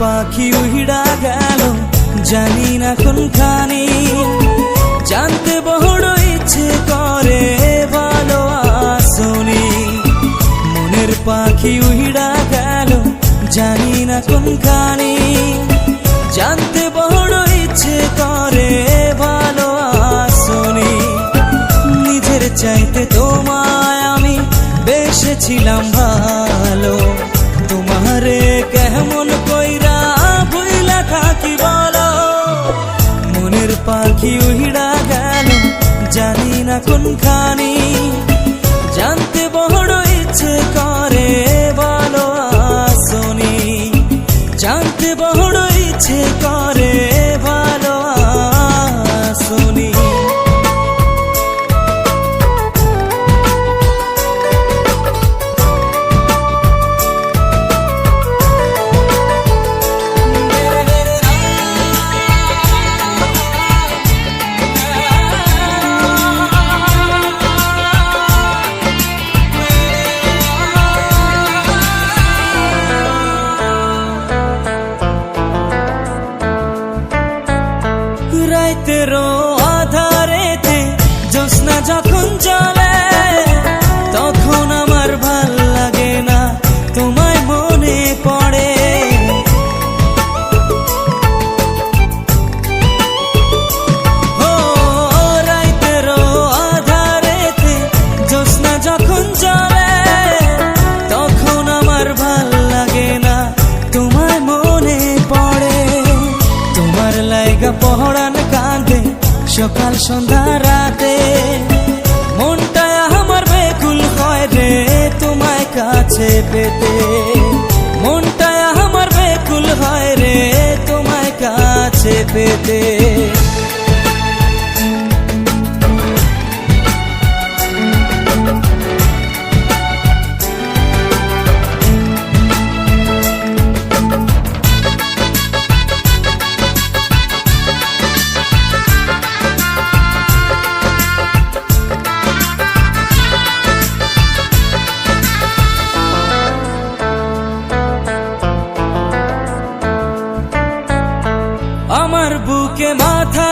পাখি উহিড়া গেল, জানি না কোনখানি। জানতে বড় ইচ্ছে করে ভালো আসনি মনের পাখি উহিড়া গেল, জানি না কোনখানি। জানতে বড় ইচ্ছে করে ভালো আসনি নিজের চাইতে তোমায় আমি বেসেছিলাম ভালো পাখি উহিড়া গেল জানি না কোনখানি। জানতে বড় ইচ্ছে করে রাইতেরও আধারেতে জ্যোৎস্না যখন চলে সকাল, সন্ধ্যা, রাতে। মনটা আমার বেকুল হয় রে, তোমায় কাছে পেতে। মনটা আমার বেকুল হয় রে, তোমায় কাছে পেতে। বুকে মাথা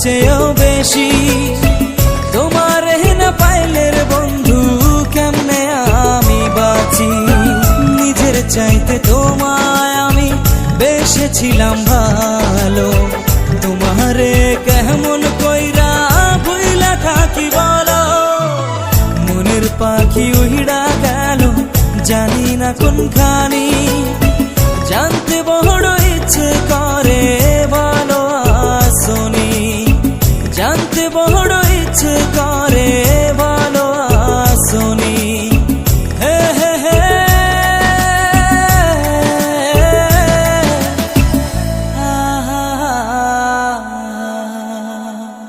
চেয়েও বেশি। তোমার না পাইলের বন্ধু কেমনে আমি বাঁচি? নিজের চাইতে তোমায় আমি বেসেছিলাম ভালো। তোমারে কেমন কইরা ভুইলা থাকি বলো। মনের পাখি উহিড়া গেল, জানি না কোনখানি। জানতে বড় ইচ্ছে করে বড় ইচ্ছে করে